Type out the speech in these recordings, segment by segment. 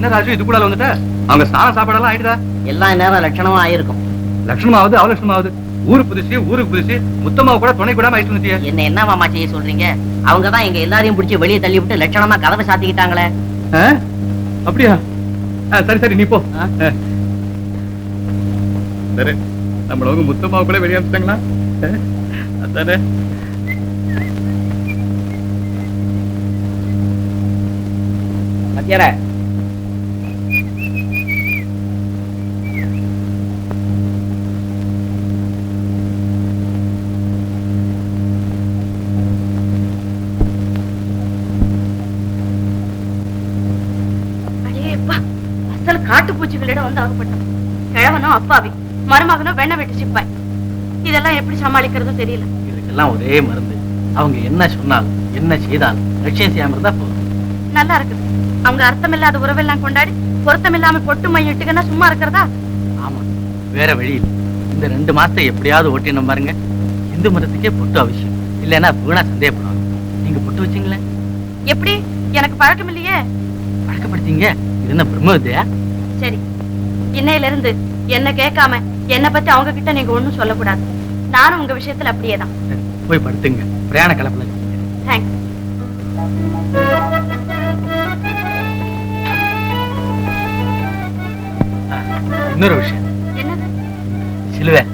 என்ன ராஜு இது கூட வந்துட்ட? அவங்க ஸ்நான சாப்பாடெல்லாம் ஆயிடுதா எல்லா நேரம் லட்சணமா ஆயிருக்கும். லட்சணமாவது அவலட்சணமாவது. ஊரு புதுசு ஊருக்கு புதுசு. முத்தம்மாவை கூட துணை கூடாம ஆயிட்டு வந்துட்டியே. என்ன என்ன மாமா செய்ய சொல்றீங்க? அவங்க தான் எங்க எல்லாரையும் பிடிச்சி வெளியே தள்ளி விட்டு லட்சணமா கதவை சாத்திக்கிட்டாங்களே? அப்படியா? சரி சரி நீ போ. சரி நம்மளவங்க முத்தம்மாவை கூட வெளியே அனுப்பிச்சிட்டாங்களா? அதானே. பூச்சிகளிடம் வந்து ஆகப்பட்டோம் கிழவனும் அப்பாவி மருமகனும் வெண்ண வெட்டி சிப்பாய். இதெல்லாம் எப்படி சமாளிக்கிறதோ தெரியல. இதுக்கெல்லாம் ஒரே மருந்து. அவங்க என்ன சொன்னாலும் என்ன செய்தாலும் லட்சியம் செய்யாம இருந்தா போதும். நல்லா இருக்குது. அவங்க அர்த்தமில்லாத உறவெல்லாம் கொண்டாடி பொருத்தமில்லாம பொட்டு மையிட்டுங்கன்னா சும்மா இருக்கிறதா? ஆமா. வேற வழி இந்த ரெண்டு மாசத்தை எப்படியாவது ஓட்டினோம் பாருங்க. இந்து மதத்துக்கே பொட்டு அவசியம். இல்லைன்னா வீணா சந்தேகப்படுவாங்க. நீங்க பொட்டு வச்சீங்களே? எப்படி? எனக்கு பழக்கம் இல்லையே. பழக்கப்படுத்தீங்க? இது என்ன பிரம்ம வித்யா சரி. இன்னையில இருந்து என்ன கேட்காம என்ன பத்தி அவங்க கிட்ட நீங்க ஒண்ணும் சொல்லக்கூடாது. நானும் உங்க விஷயத்துல அப்படியேதான். சரி, போய் படுத்துங்க. பிரயாண கலப்பல தேங்க்ஸ் இன்னொரு விஷயம். என்னது? சிலுவை.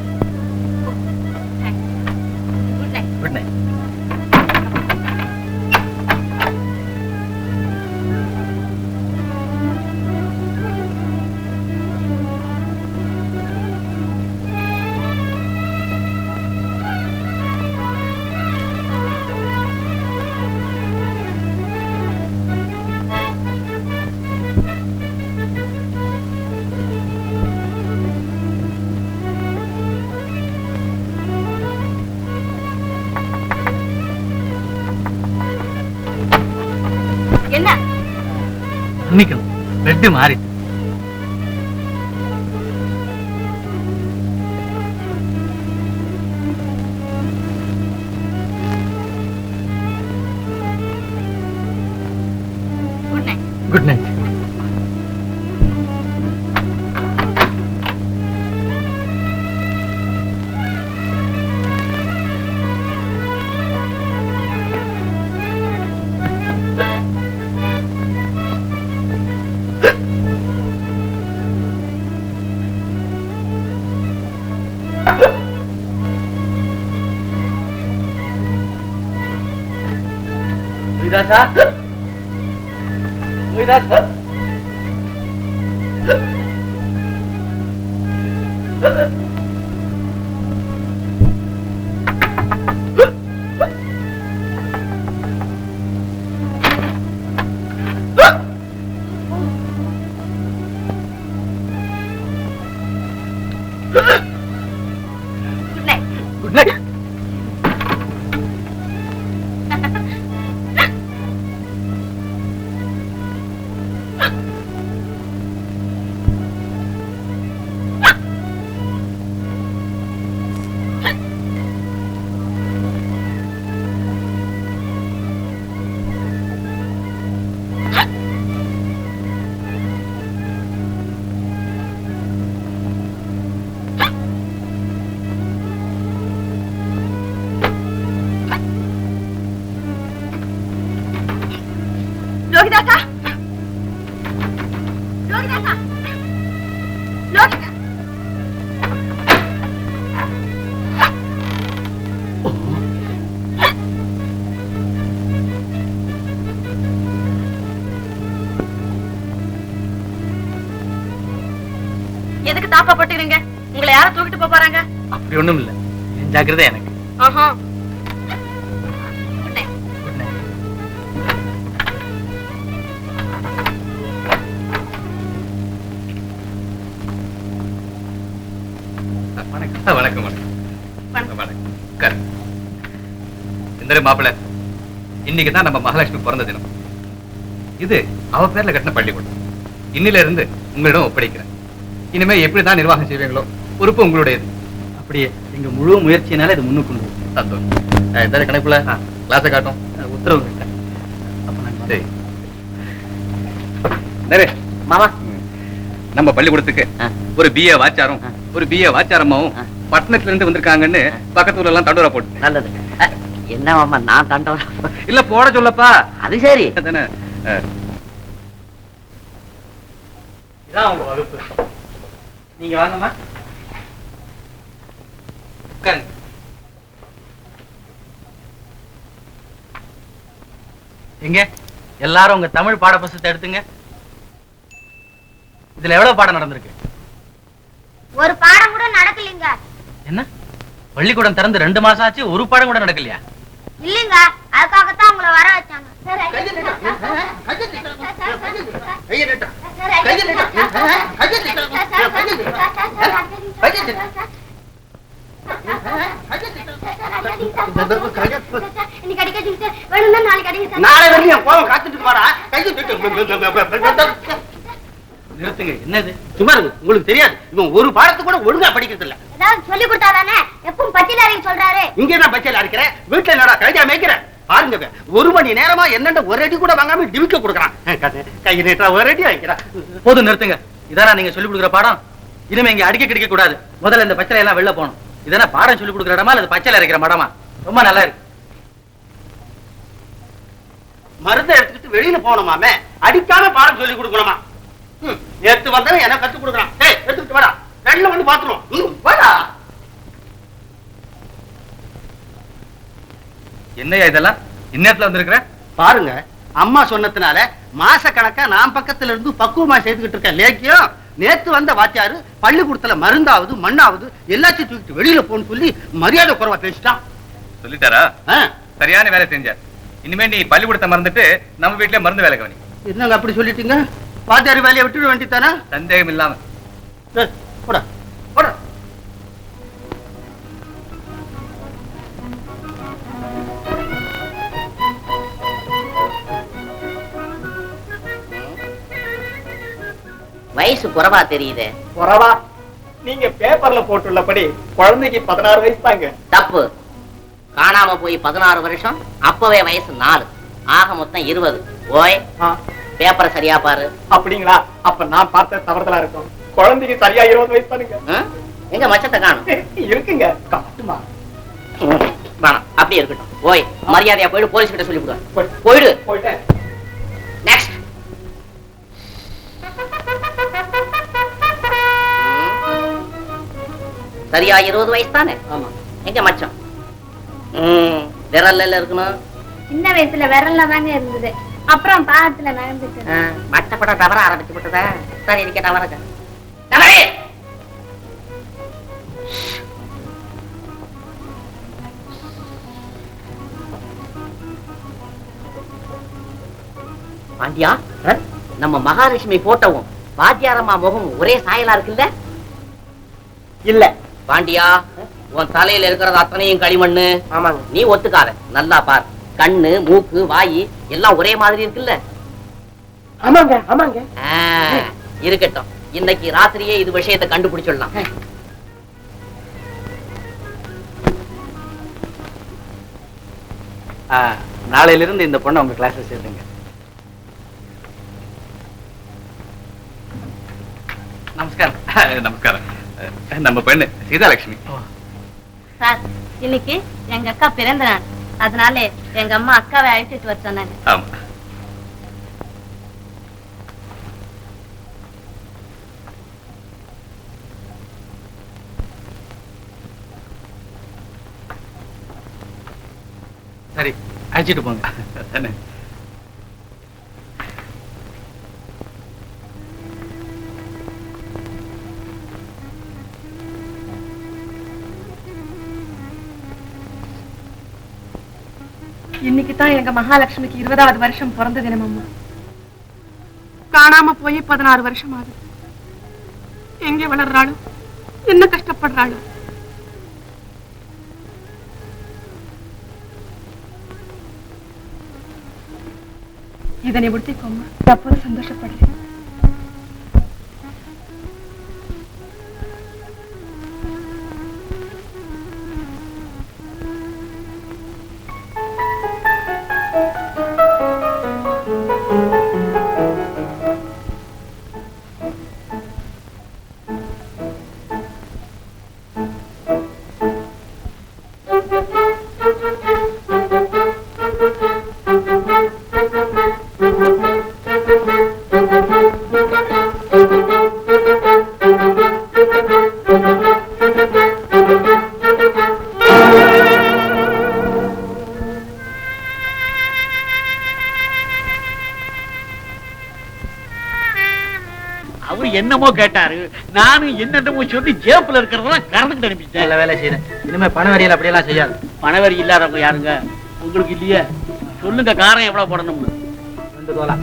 மன்னிக்கணும் பெட்டு Người. தாப்பா போட்டுக்கிறீங்க உங்களை யார தூக்கிட்டு போறாங்க. அப்படி ஒண்ணும் இல்ல. ஜாக்கிரதை எனக்கு. ஆஹா. வணக்கம். வணக்கம் வணக்கம். இந்த மாப்பிள்ள இன்னைக்கு தான் நம்ம மகாலட்சுமி பிறந்த தினம். இது அவ பேர்ல கட்டின பள்ளிக்கூடம். இன்னில இருந்து உங்களிடம் ஒப்படைக்கிறேன். இனிமே எப்படி தான் நிர்வாகம் செய்வீங்களோ பொறுப்பு உங்களுடையது. அப்படியே எங்க முழு முயற்சியினால இது முன்னுக்கு கொண்டு. சந்தோஷம். இந்த கணக்குல கிளாஸை காட்டும். உத்தரவு சரி. மாமா. நம்ம பள்ளிக்கூடத்துக்கு. ஒரு பிஏ வாச்சாரம் ஆ. ஒரு பிஏ வாச்சாரமாவும். பட்டணத்துல இருந்து வந்திருக்காங்கன்னு பக்கத்து ஊர்ல எல்லாம் தண்டோரா போட்டு. நல்லது. என்ன மாமா நான் தண்டோரா இல்ல போட சொல்லப்பா. அது சரி. இதான் உங்க வகுப்பு. நீங்க வாங்கம்மா. உட்காருங்க. எங்க? எல்லாரும் உங்க தமிழ் பாட புஸ்தகத்தை எடுத்துங்க. இதுல எவ்வளவு பாடம் நடந்திருக்கு? ஒரு பாடம் கூட நடக்கலைங்க. என்ன? பள்ளிக்கூடம் திறந்து ரெண்டு மாசம் ஆச்சு ஒரு பாடம் கூட நடக்கலையா? இல்லைங்க அதுக்காகத்தான் உங்களை வர வச்சாங்க. நாளை வரையும் கோவம் காத்துட்டு போடா கையை நிறுத்துங்க. என்னது? சும்மா உங்களுக்கு தெரியாது. இவன் ஒரு பாடத்தை கூட ஒழுங்கா படிக்கிறது இல்ல சொல்லி கொடுத்தாதானே எப்பவும் அறிங்க சொல்றாரு. இங்க நான் பச்சையில அடிக்கிறேன் வீட்டுல என்னடா கழுதியா மேய்க்கிறேன் பாருங்க ஒரு மணி நேரமா என்னண்ட ஒரு அடி கூட வாங்காம டிவிக்க கொடுக்குறான். கை நீட்டா ஒரு அடி வாங்கிக்கிறான் போதும் நிறுத்துங்க. இதானா நீங்க சொல்லி கொடுக்குற பாடம்? இனிமே இங்க அடிக்க கிடைக்க கூடாது. முதல்ல இந்த பச்சளை எல்லாம் வெளில போகணும். இதனா பாடம் சொல்லி கொடுக்குற இடமா அல்லது பச்சளை இருக்கிற மடமா? ரொம்ப நல்லா இருக்கு. மருந்தை எடுத்துக்கிட்டு வெளியில போனோமாமே அடிக்காம பாடம் சொல்லி கொடுக்கணுமா? ம், நேத்து வந்தவன் என்ன கத்து கொடுக்குறான். எடுத்துக்கிட்டு வாடா. ரெண்டுல வந்து பாத்துருவோம். வாடா. என்னய்யா இதெல்லாம்? இந்நேரத்துல வந்திருக்கிற? பாருங்க அம்மா சொன்னதுனால மாச கணக்கா நான் பக்கத்துல இருந்து பக்குவமா செய்துகிட்டு இருக்கேன். லேக்கியம் நேத்து வந்த வாத்தியாரு பள்ளிக்கூடத்துல மருந்தாவது மண்ணாவது எல்லாத்தையும் தூக்கிட்டு வெளியில போன்னு சொல்லி மரியாதை குறைவா பேசிட்டான். சொல்லிட்டாரா? சரியான வேலை செஞ்சார் இனிமே நீ பள்ளிக்கூடத்தை மறந்துட்டு நம்ம வீட்லயே மருந்து வேலை கவனி. என்னங்க அப்படி சொல்லிட்டீங்க? வாத்தியார் வேலையை விட்டுட வேண்டியதானே சந்தேகம் இல்லாம. போடா. போடா. வயசு குறைவா தெரியுதே. குறவா? நீங்க பேப்பர்ல போட்டுள்ளபடி குழந்தைக்கு பதினாறு வயசு தாங்க. தப்பு. காணாம போய் பதினாறு வருஷம் அப்பவே வயசு நாலு. ஆக மொத்தம் இருபது. ஓய் பேப்பரை சரியா பாரு. அப்படிங்களா? அப்ப நான் பார்த்த தவறுதலா இருக்கும். குழந்தைக்கு சரியா இருபது வயசு ம்? எங்க மச்சத்தை காணும்? இருக்குங்க. காட்டுமா? வேணாம். அப்படியே இருக்கட்டும். ஓய் மரியாதையா போயிடு போலீஸ் கிட்ட சொல்லி போயிடு. போயிட்டேன். சரியா இருபது வயசு தானே ஆமா. எங்க மச்சம் விரல்ல இருக்கணும். சின்ன வயசுல விரல்ல தாங்க இருந்தது. அப்புறம் பாகத்துல நகர்ந்துட்டு ஆ, மட்டப்பட தவற ஆரம்பிச்சு விட்டதா சரி இருக்க தவறுங்க தவறு! பாண்டியா நம்ம மகாலட்சுமி போட்டோவும் வாத்தியாரம்மா முகம் ஒரே சாயலா இருக்குல்ல? இல்ல. பாண்டியா உன் தலையில இருக்கிறது அத்தனையும் களிமண்ணு. ஆமாங்க. நீ ஒத்துக்காத. நல்லா பார். கண்ணு மூக்கு வாய் எல்லாம் ஒரே மாதிரி இருக்குல்ல? ஆமாங்க ஆமாங்க. ஆ, இருக்கட்டும். இன்னைக்கு ராத்திரியே இது விஷயத்தை கண்டுபிடிச்சிடலாம். நாளையில இருந்து இந்த பொண்ணை உங்க கிளாஸ்ல சேர்த்துங்க. நமஸ்காரம். நமஸ்காரம். நம்ம பெண்ணு சீதாலட்சுமி. சார் இன்னைக்கு எங்க அக்கா பிறந்த நாள். அதனால எங்க அம்மா அக்காவை அழைச்சிட்டு வர சொன்னாங்க. ஆமா. சரி அழைச்சிட்டு போங்க. தானே எங்க மகாலட்சுமிக்கு இருபதாவது வருஷம் பிறந்த தினம் அம்மா. காணாம போய் பதினாறு வருஷம் ஆகுது எங்க வளர்றாளோ? என்ன கஷ்டப்படுறாளோ? இதனை முடித்துக்கோமா அப்போது சந்தோஷப்படுறேன் என்னமோ கேட்டாரு. நானும் என்னென்னமோ சொல்லி ஜேப்புல இருக்கிறதெல்லாம் கறந்துட்டு அனுப்பிட்டேன் நல்ல வேலை செய்யறேன் இனிமே பண வரியில் அப்படியெல்லாம் செய்யாது. பணவரி இல்லாதவங்க யாருங்க? உங்களுக்கு இல்லையே. சொல்லுங்க காரம் எவ்வளவு போடணும்னு. ரெண்டு தோலா.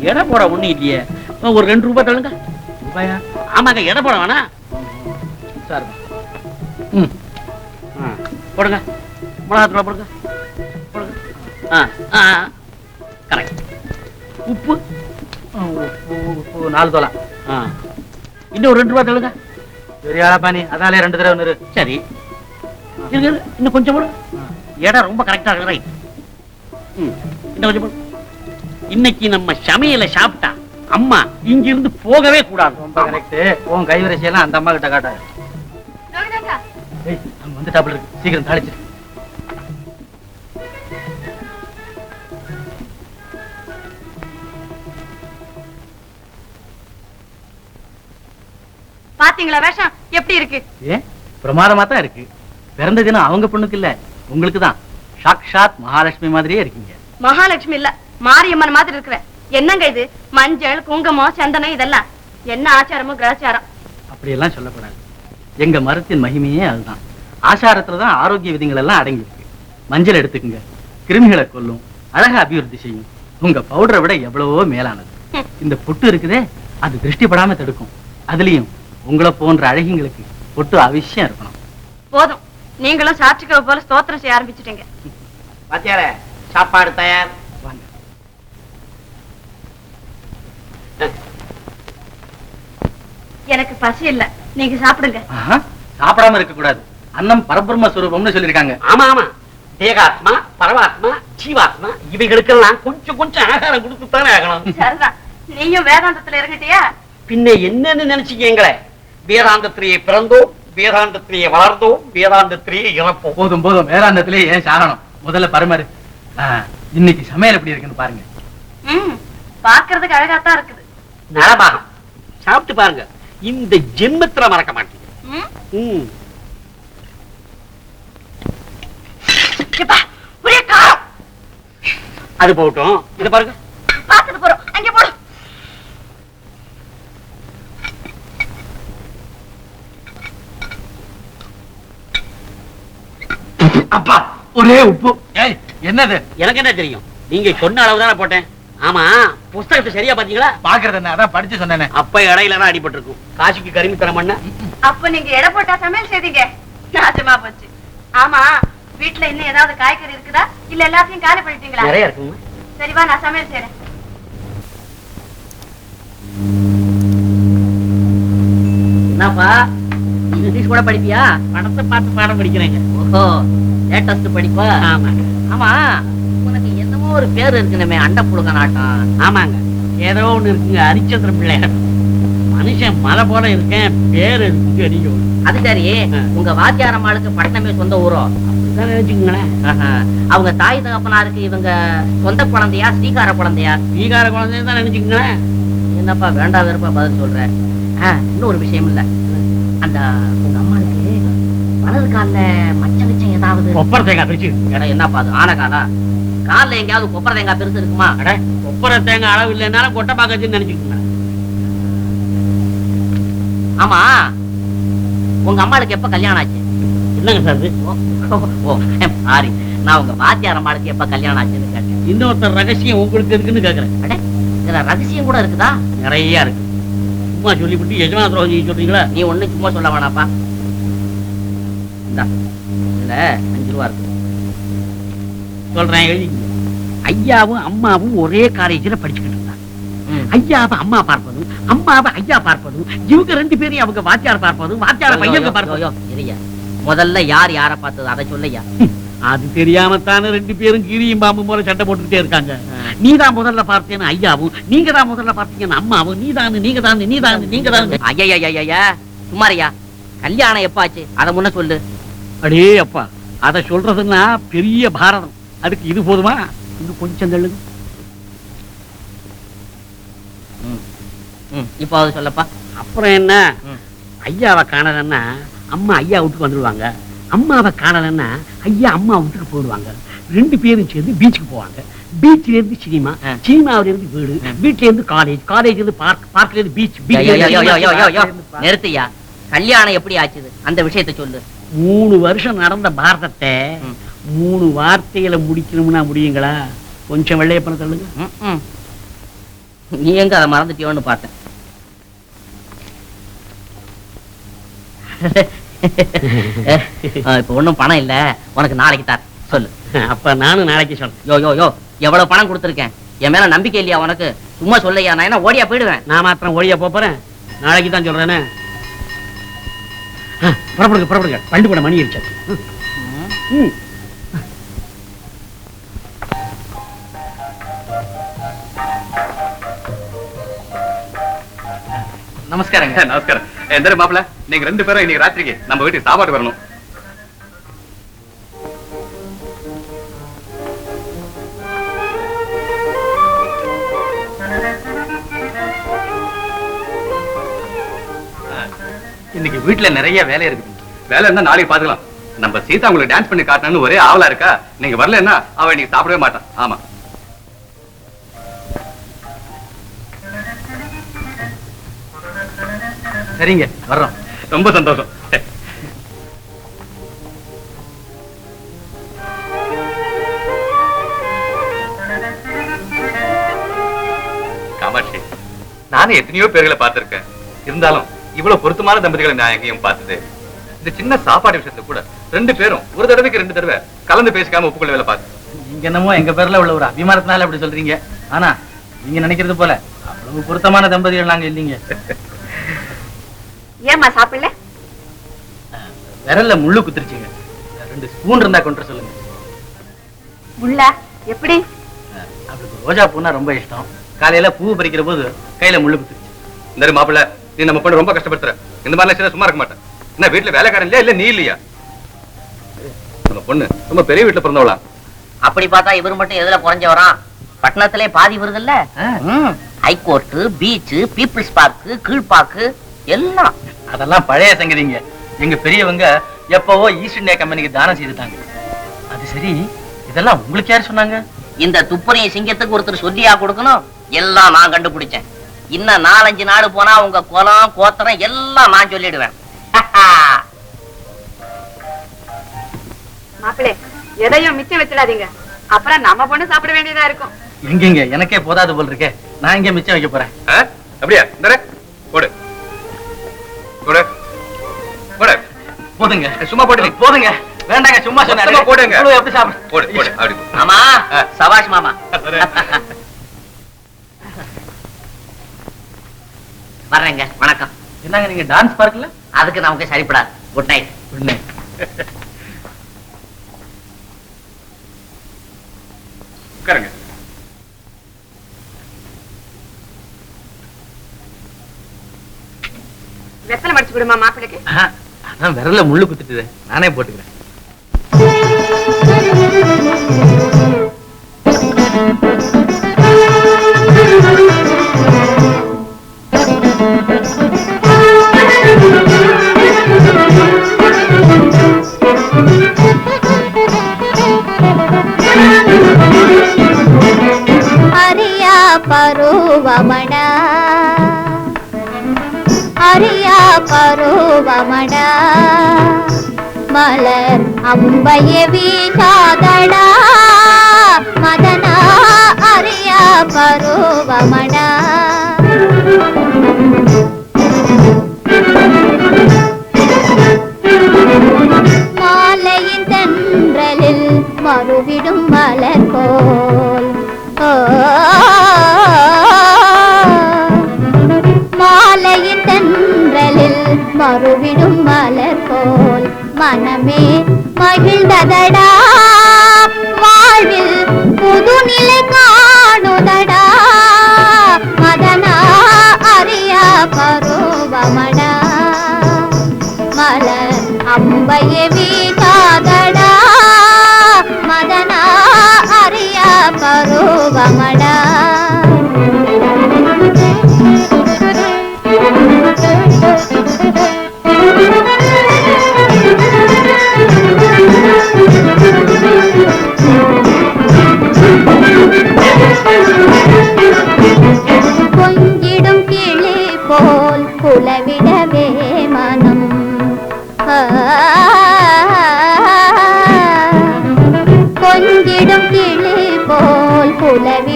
எடை போட ஒண்ணும் இல்லையே. ஒரு ரெண்டு ரூபாய் தள்ளுங்க. ரூபாயா? ஆமாங்க எடை போட வேணா சார். ம். ஆ, போடுங்க. மிளகாத்தூளை போடுங்க. போடுங்க. ஆ ஆ. கரெக்ட். உப்பு. நாலு தோலா. ஆ. இன்னும் ஒரு ரெண்டு ரூபாய் தள்ளுங்க. பெரிய ஆளா பாணி. அதாலே ரெண்டு தடவை நிறு. சரி. இன்னும் கொஞ்சம் போடு. இடம் ரொம்ப கரெக்டா இருக்கு. ரைட் இன்னும் கொஞ்சம் போடு. இன்னைக்கு நம்ம சமையல சாப்பிட்டா அம்மா இங்க இருந்து போகவே கூடாது. ரொம்ப கரெக்ட் உன் கைவரிசையெல்லாம் அந்த அம்மா கிட்ட காட்டாது. ஏய் அங்க வந்து டபுள் இருக்கு. சீக்கிரம் தாளிச்சிரு. பாத்தீங்களா வேஷம்? எப்படி இருக்கு? ஏன் பிரமாதமா தான் இருக்கு. பிறந்த தினம் அவங்க பொண்ணுக்கு இல்ல உங்களுக்கு தான். சாக்ஷாத் மகாலட்சுமி மாதிரியே இருக்கீங்க. மகாலட்சுமி இல்ல மாரியம்மன் மாதிரி இருக்கிற என்னங்க இது? மஞ்சள் குங்குமம் சந்தனம் இதெல்லாம். என்ன ஆச்சாரமோ கிராச்சாரம் அப்படியெல்லாம் சொல்லக்கூடாது. எங்க மரத்தின் மகிமையே அதுதான். ஆசாரத்துல தான் ஆரோக்கிய விதிகள் எல்லாம் அடங்கி இருக்கு மஞ்சள் எடுத்துக்கங்க. கிருமிகளை கொல்லும். அழகா அபிவிருத்தி செய்யும். உங்க பவுடரை விட எவ்வளவோ மேலானது. இந்த பொட்டு இருக்குதே அது திருஷ்டிப்படாம தடுக்கும். அதுலயும் உங்களை போன்ற அழகிங்களுக்கு பொட்டு அவசியம் இருக்கணும். போதும். நீங்களும் சாட்சிக்கவை போல ஸ்தோத்திரம் செய்ய ஆரம்பிச்சிட்டீங்க. வாத்தியார சாப்பாடு தயார். வாங்க. எனக்கு பசி இல்ல. நீங்க சாப்பிடுங்க. ஆஹா, சாப்பிடாம இருக்க கூடாது அன்னம் பரபிரம்ம ஸ்வரூபம்னு சொல்லியிருக்காங்க. ஆமா ஆமா. தேகாத்மா பரமாத்மா ஜீவாத்மா இவைகளுக்கெல்லாம் கொஞ்சம் கொஞ்சம் ஆகாரம் கொடுத்துத்தானே ஆகணும். சரிதான். நீயும் வேதாந்தத்துல இறங்கிட்டியா பின்ன என்னன்னு நினைச்சுக்கீங்களே வேதாந்தத்திலேயே பிறந்தோம் வேதாந்தத்திலேயே வளர்ந்தோம் வேதாந்தத்திலேயே இறப்போம். போதும் போதும். வேதாந்தத்திலே ஏன் சாகணும்? முதல்ல பரமாரு. இன்னைக்கு சமையல் எப்படி இருக்குன்னு பாருங்க. ம் பாக்குறதுக்கு அழகாத்தான் இருக்குது. நலபாகம் சாப்பிட்டு பாருங்க. இந்த ஜென்மத்துல மறக்க மாட்டீங்க. அது போகட்டும். இத பாருங்க. பாத்துட்டு போறோம். அங்க போடு அப்பா ஒரே உப்பு. ஏய் என்னது? எனக்கு என்ன தெரியும்? நீங்க சொன்ன அளவு தானே போட்டேன். ஆமா புஸ்தகத்தை சரியா பாத்தீங்களா பாக்குறது என்ன? அதான் படிச்சு சொன்னேனே. அப்ப இடையில தான் அடிபட்டு இருக்கும் காசுக்கு கருமித்தனம் பண்ண அப்ப நீங்க எடை போட்டா சமையல் செய்தீங்க. நாசமா போச்சு. ஆமா வீட்டுல இன்னும் ஏதாவது காய்கறி இருக்குதா? இல்ல எல்லாத்தையும் காலி பண்ணிட்டீங்களா? நிறைய இருக்குங்க. சரி வா நான் சமையல் செய்யறேன் என்னப்பா இங்கிலீஷ் கூட படிப்பியா? படத்தை பார்த்து பாடம் படிக்கிறேங்க. ஓஹோ லேட்டஸ்ட் படிப்பா? ஆமா. ஆமா. உனக்கு என்னமோ ஒரு பேர் இருக்குனமே அண்ட புழுக்க நாட்டம் ஆமாங்க. ஏதோ ஒண்ணு இருக்குங்க ஹரிச்சந்திர பிள்ளையார் மனுஷன் மலை போல இருக்கேன் பேர் இருக்கு அடிக்க அது சரி. உங்க வாத்தியார் அம்மாளுக்கு பட்டணமே சொந்த ஊரோ? நினைச்சுக்கங்களேன். அவங்க தாய் தகப்பனாருக்கு இவங்க சொந்த குழந்தையா ஸ்ரீகார குழந்தையா? பீகார குழந்தைன்னு தான் நினைச்சுக்கங்களேன். என்னப்பா வேண்டாம் வெறுப்பா பதில் சொல்ற? ஆ, இன்னொரு விஷயம் இல்ல. அந்த உங்க அம்மாளுக்கு வலது கால்ல மச்ச மிச்சம் ஏதாவது? கொப்பரை தேங்காய் பிரிச்சு. எடா என்னப்பா அது? ஆன காலா? கால்ல எங்கேயாவது கொப்பரை தேங்காய் பெருசு இருக்குமா? அட கொப்பரை தேங்காய் அளவு இல்லைனாலும் கொட்டை பாக்கச்சுன்னு நினைச்சுக்கோங்க ஆமா. உங்க அம்மாளுக்கு எப்ப கல்யாணம் ஆச்சு? என்னங்க சார்? ஓ, ஓ சாரி நான் உங்க வாத்தியார் அம்மாளுக்கு எப்ப கல்யாணம் ஆச்சுன்னு கேட்டேன். இன்னொருத்தர் ரகசியம் உங்களுக்கு இருக்குன்னு கேக்குறேன். அட இதுல ரகசியம் கூட இருக்குதா? நிறைய இருக்கு. சும்மா சொல்லிவிட்டு எஜமான துரோகம் செய்ய சொல்றீங்களா? நீ ஒண்ணும் சும்மா சொல்ல வேணாப்பா. இதுல அஞ்சு ரூபா இருக்கு. சொல்றேன் எழுதிக்கங்க ஐயாவும் அம்மாவும் ஒரே காலேஜில் படிச்சுக்கிட்டு. ஐயாவை அம்மா பார்ப்பதும் அம்மாவை ஐயா பார்ப்பதும் இவங்க ரெண்டு பேரையும் அவங்க வாத்தியார் பார்ப்பதும் வாத்தியார பையங்க பார்ப்பதும். முதல்ல யார் யார பார்த்தது? அதை சொல்லையா அது தெரியாமத்தானே ரெண்டு பேரும் கீரியும் பாம்பு போல சண்டை போட்டுக்கிட்டே இருக்காங்க. நீதான் முதல்ல பார்த்தேன்னு ஐயாவும் நீங்க தான் முதல்ல பார்த்தீங்கன்னு அம்மாவும் நீதான் நீங்க தான் நீ தான் நீங்க தான் ஐயா சுமாரியா கல்யாணம் எப்ப ஆச்சு அதை முன்ன சொல்லு. அடே அப்பா அத சொல்றதுன்னா பெரிய பாரதம். அதுக்கு இது போதுமா? இன்னும் கொஞ்சம் தள்ளுங்க. இப்போ அது சொல்லப்பா. அப்புறம் என்ன. ஐயாவை காணலன்னா அம்மா ஐயா வீட்டுக்கு வந்துடுவாங்க அம்மாவை காணலன்னா ஐயா அம்மா வீட்டுக்கு போயிடுவாங்க. ரெண்டு பேரும் சேர்ந்து பீச்சுக்கு போவாங்க. பீச்ல இருந்து சினிமா. சினிமாவில இருந்து வீடு வீட்ல இருந்து காலேஜ் காலேஜ் இருந்து பார்க் பார்க்ல இருந்து பீச். நிறுத்தியா கல்யாணம் எப்படி ஆச்சுது? அந்த விஷயத்தை சொல்லு. மூணு வருஷம் நடந்த பாரதத்தை. மூணு வார்த்தையில முடிக்கணும்னா முடியுங்களா? கொஞ்சம் வெள்ளையப்பன ம். நீ எங்க அதை மறந்துட்டியோன்னு பார்த்தேன். இப்ப ஒண்ணும் பணம் இல்ல. உனக்கு நாளைக்கு தார் சொல்லு. அப்ப நானும் நாளைக்கு சொல்றேன். யோ யோ யோ எவ்வளவு பணம் கொடுத்துருக்கேன்? என் மேல நம்பிக்கை இல்லையா உனக்கு? சும்மா சொல்லையா? நான் என்ன ஓடியா போயிடுவேன்? நான் மாத்திரம் ஒழியா போறேன். நாளைக்கு தான் சொல்றேனே. ஆ, புறப்படுங்க புறப்படுங்க. பண்டு கூட மணி அடிச்சது ம். நமஸ்காரங்க. நமஸ்காரம். எந்த மாப்பிள நீங்க ரெண்டு பேரும் இன்னைக்கு ராத்திரிக்கு நம்ம வீட்டுக்கு சாப்பாடு வரணும். இன்னைக்கு வீட்டுல நிறைய வேலை இருக்குது வேலை இருந்தா நாளைக்கு பாத்துக்கலாம். நம்ம சீதா உங்களுக்கு டான்ஸ் பண்ணி காட்டணும்னு ஒரே ஆவலா இருக்கா? நீங்க வரலன்னா அவ இன்னைக்கு சாப்பிடவே மாட்டான் ஆமா. சரிங்க வர்றோம். ரொம்ப சந்தோஷம். காமாட்சி நானும் எத்தனையோ பேர்களை பார்த்திருக்கேன். இருந்தாலும் இவ்வளவு பொருத்தமான தம்பதிகளை நான் எங்கேயும் பார்த்தது இந்த சின்ன சாப்பாடு விஷயத்துல கூட ரெண்டு பேரும் ஒரு தடவைக்கு ரெண்டு தடவை கலந்து பேசிக்காம ஒப்புக்கொள்ள வேலை பார்த்து. நீங்க என்னமோ எங்க பேர்ல உள்ள ஒரு அபிமானத்தினால அப்படி சொல்றீங்க. ஆனா நீங்க நினைக்கிறது போல அவ்வளவு பொருத்தமான தம்பதிகள் நாங்க இல்லைங்க. ஏமா சாப்பிடல? விரல்ல முள்ளு குத்துருச்சுங்க. ரெண்டு ஸ்பூன் இருந்தா கொண்டு சொல்லுங்க. முள்ள? எப்படி? அவளுக்கு ரோஜா பூனா ரொம்ப இஷ்டம். காலையில பூ பறிக்கிற போது கையில முள்ளு குத்துருச்சு. இந்த மாப்பிள்ள நீ நம்ம பொண்ணு ரொம்ப கஷ்டப்படுத்துற. இந்த மாதிரிலாம் சும்மா இருக்க மாட்டேன். என்ன வீட்டுல வேலைக்காரன் இல்லையா இல்ல நீ இல்லையா? நம்ம பொண்ணு ரொம்ப பெரிய வீட்டுல பிறந்தவளா. அப்படி பார்த்தா இவர் மட்டும் எதுல குறைஞ்சவரான் பட்டணத்திலே பாதி வருதுல்ல? High court beach people's park Kilpauk எல்லாம். அதெல்லாம் பழைய சங்கதிங்க. எங்க பெரியவங்க எப்பவோ ஈஸ்ட் இந்தியா கம்பெனிக்கு தானம் செய்துட்டாங்க. அது சரி இதெல்லாம் உங்களுக்கு யார் சொன்னாங்க? இந்த துப்பறிய சிங்கத்துக்கு ஒருத்தர் சொல்லியா கொடுக்கணும்? எல்லாம் நான் கண்டுபிடிச்சேன். இன்னும் நாலஞ்சு நாடு போனா உங்க குலம் கோத்திரம் எல்லாம் நான் சொல்லிடுவேன். மாப்பிளே எதையும் மிச்சம் வச்சிடாதீங்க. அப்புறம் நம்ம பொண்ணு சாப்பிட வேண்டியதா இருக்கும். எங்கெங்க? எனக்கே போதாது போல் இருக்கே. நான் இங்க மிச்சம் வைக்க போறேன்? அப்படியா? போடு. போடு போடு போதுங்க. சும்மா போட்டு நீ. போதுங்க. வேண்டாங்க சும்மா மொத்தமா சொன்னாரு போடுங்க. இவ்வளவு எப்படி சாப்பிடு போடு போடு அப்படி போடு. மாமா ஆ. சபாஷ் மாமா. சரி. வர்றேங்க. வணக்கம். என்னங்க நீங்க டான்ஸ் பார்க்கல அதுக்கு நமக்கு சரிப்படாது. குட் நைட் உடனே உட்காருங்க. வெத்தலை மடிச்சு விடுமா மாப்பிளைக்கு? ஆஹா, அதான் விரல்ல முள்ளு குத்துட்டுது. நானே போட்டுக்கிறேன். மலர் அம்பைய வீசாதடா மதனா அரியா பருவமடா. மாலையின் தென்றலில் மறுவிடும் மலர்போல் மாலையின் தென்றலில் மறுவிடும் மலரும் மலர் போல் மனமே மகிழ்ந்ததடா. வாழ்வில் புது நிலை காணுதடா. மதனா அறியா பரோபமடா மலர் அம்பையே வீட்டாதடா. மதனா அறியா பரோபமடா போல் மனம். கொஞ்சிடும் கிளி போல் புலவி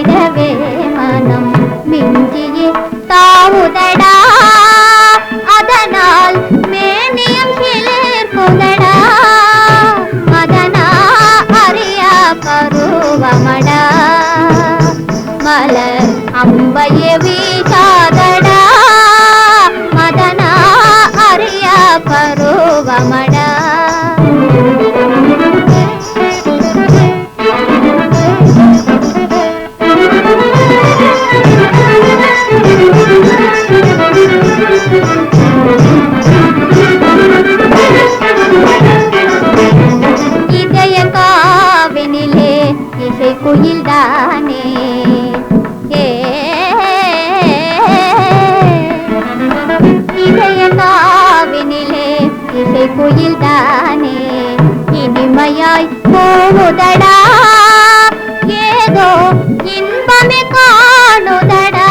போகுதடா ஏதோ இன்பமே காணுதடா.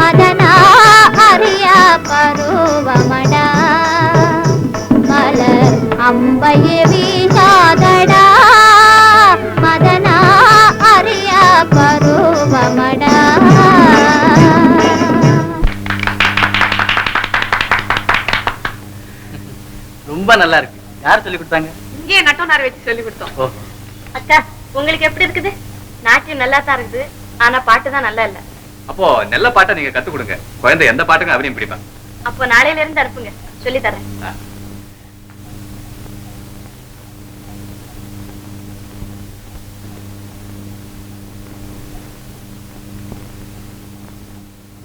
மதனா அறியா பருவமடா. மலர் அம்பைய வீசாதடா. மதனா அறியா பருவமடா. ரொம்ப நல்லா இருக்கு. யார் சொல்லி கொடுத்தாங்க? இங்கேயே நட்டோனார் வச்சு சொல்லி கொடுத்தோம். ஓ. அக்கா உங்களுக்கு எப்படி இருக்குது? நாட்டியம் நல்லா தான் இருக்குது. ஆனா பாட்டு தான் நல்லா இல்ல. அப்போ நல்ல பாட்டை நீங்க கத்து கொடுங்க. குழந்தை எந்த பாட்டுக்கும் அவனையும் பிடிப்பான் அப்போ நாளையில இருந்து அனுப்புங்க. சொல்லி தரேன்.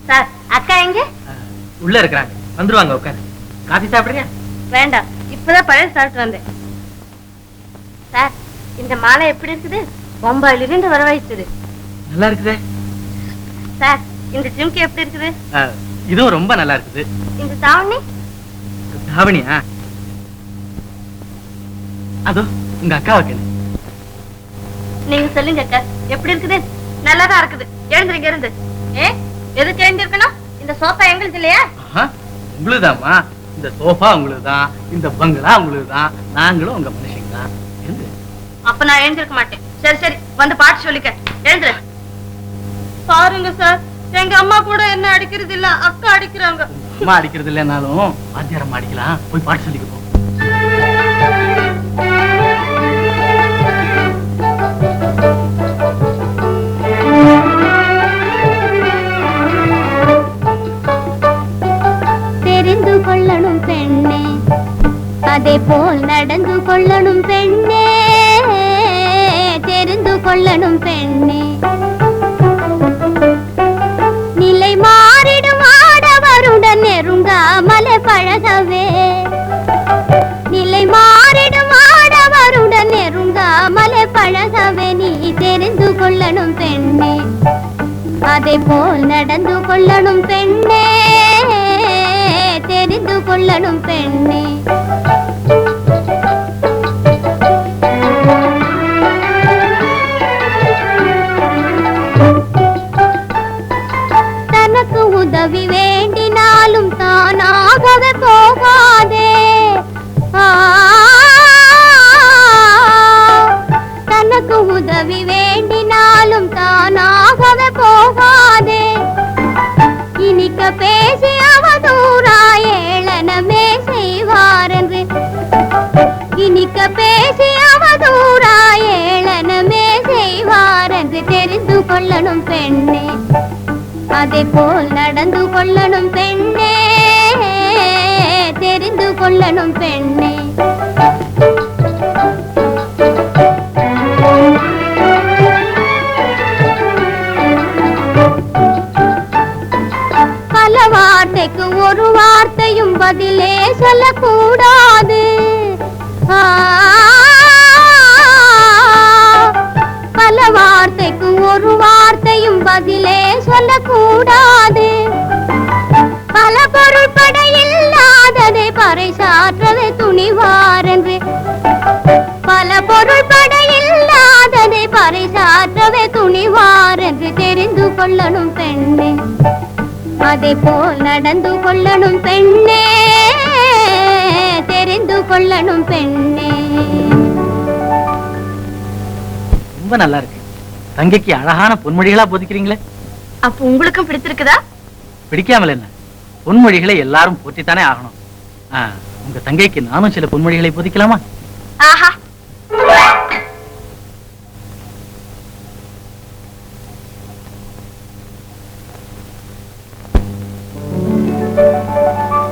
சார் அக்கா எங்க? உள்ள இருக்கிறாங்க. வந்துருவாங்க உட்காரு. காஃபி சாப்பிடுறியா? வேண்டாம். இப்பதான் பழைய சாப்பிட்டு வந்தேன். சார் இந்த மாலை எப்படி இருக்குது? பொம்பாயில இருந்து வரவழைச்சது நல்லா இருக்குதே. சார் இந்த ஜிம்கி எப்படி இருக்குது? இதுவும் ரொம்ப நல்லா இருக்குது. இந்த தாவணி? தாவணியா? அதோ உங்க அக்காவுக்கு? நீங்க சொல்லுங்க அக்கா எப்படி இருக்குது? நல்லாதான் இருக்குது. எழுந்துருங்க இருந்து. ஏ எதுக்கு எழுந்திருக்கணும்? இந்த சோஃபா எங்களுக்கு இல்லையா? உங்களுதாம்மா. இந்த சோஃபா உங்களுக்கு தான் இந்த பங்களா உங்களுக்கு தான் நாங்களும் உங்க மனுஷங்க தான் அப்ப நான் எழுந்திருக்க மாட்டேன். சரி சரி வந்து பாட்டு சொல்லிக்க. எழுந்துரு. பாருங்க சார் எங்க அம்மா கூட என்ன அடிக்கிறது இல்ல அக்கா அடிக்கிறாங்க. அம்மா அடிக்கிறது இல்லைனாலும் வாத்தியாரம் அடிக்கலாம். போய் பாட்டு சொல்லிக்க போ. தெரிந்து கொள்ளணும் பெண்ணே. அதே போல் நடந்து கொள்ளணும் சொல்லணும் பெண்ணே. நிலை மாறிடும் ஆடவருடன் நெருங்காமலே பழகவே. நிலை மாறிடும் ஆடவருடன் நெருங்காமலே பழகவே. நீ தெரிந்து கொள்ளணும் பெண்ணே. அதை போல் நடந்து கொள்ளணும் பெண்ணே. தெரிந்து கொள்ளணும் பெண்ணே. போகாதே தனக்கு உதவி வேண்டினாலும் தானாகவே போகாதே. இனிக்க பேசி அவதூறா ஏளனமே செய்வார் என்று இனிக்க பேசி அவதூறா ஏளனமே செய்வார் என்று தெரிந்து கொள்ளணும் பெண்ணே. அதே போல் நடந்து கொள்ளணும் சொல்லணும் பெண்ணே. பல வார்த்தைக்கு ஒரு வார்த்தையும் பதிலே சொல்லக்கூடாது. பல வார்த்தைக்கு ஒரு வார்த்தையும் பதிலே சொல்லக்கூடாது. பறைசாற்றவே துணிவாரென்று. பல பொருள் படையில்லாததை பறைசாற்றவே துணிவாரென்று தெரிந்து கொள்ளணும் பெண்ணே. அதே போல் நடந்து கொள்ளணும் பெண்ணே. தெரிந்து கொள்ளணும் பெண்ணே. ரொம்ப நல்லா இருக்கு தங்கைக்கு அழகான பொன்மொழிகளா போதிக்கிறீங்களே? அப்ப உங்களுக்கும் பிடித்திருக்குதா? பிடிக்காமல் என்ன பொன்மொழிகளை எல்லாரும் போற்றித்தானே ஆகணும். ஆ, உங்க தங்கைக்கு நானும் சில பொன்மொழிகளை போதிக்கலாமா? ஆஹா.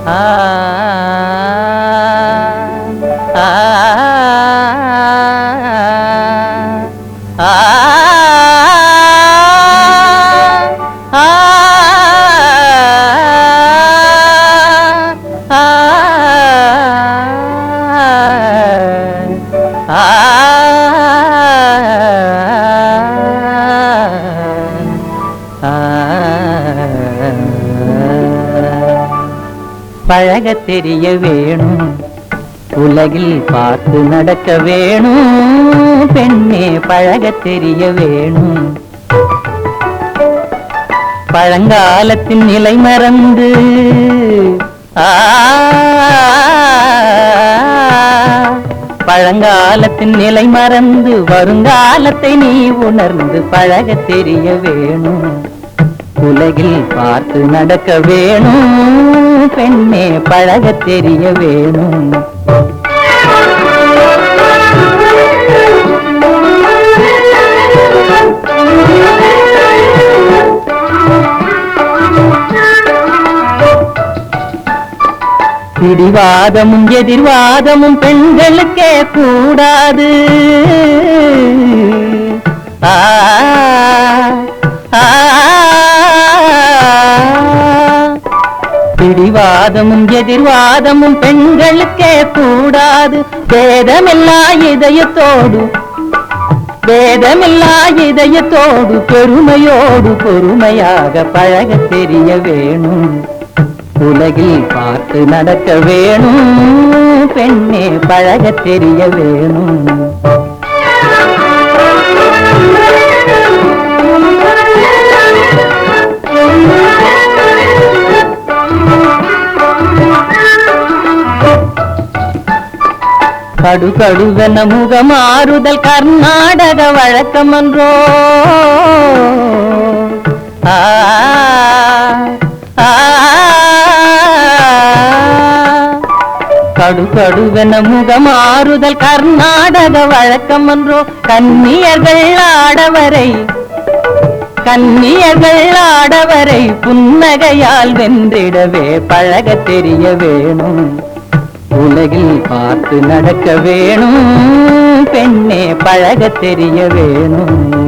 ஆ, பழக தெரிய வேணும். உலகில் பார்த்து நடக்க வேணும். பெண்ணே பழக தெரிய வேணும். பழங்காலத்தின் நிலை மறந்து பழங்காலத்தின் நிலை மறந்து வருங்காலத்தை நீ உணர்ந்து பழக தெரிய வேணும். உலகில் பார்த்து நடக்க வேணும். பெண்ணே பழக தெரிய வேணும். பிடிவாதமும் எதிர்வாதமும் பெண்களுக்கே கூடாது. ஆ, ஆ, பிடிவாதமும் எதிர்வாதமும் பெண்களுக்கே கூடாது. வேதமில்லா இதயத்தோடு வேதமில்லா இதயத்தோடு பெருமையோடு பொறுமையாக பழக தெரிய வேணும். உலகில் பார்த்து நடக்க வேணும் பெண்ணே பழக தெரிய வேணும். கடு கடுவென முகமாறுதல் கர்நாடக வழக்கமன்றோ? ஆ, ஆ, கடு கடுவென முகமாறுதல் கர்நாடக வழக்கம் என்றோ கன்னியர்கள் ஆடவரை கன்னியர்கள் ஆடவரை புன்னகையால் வென்றிடவே பழக தெரிய வேணும். உலகில் பார்த்து நடக்க வேணும். பெண்ணே பழக தெரிய வேணும்.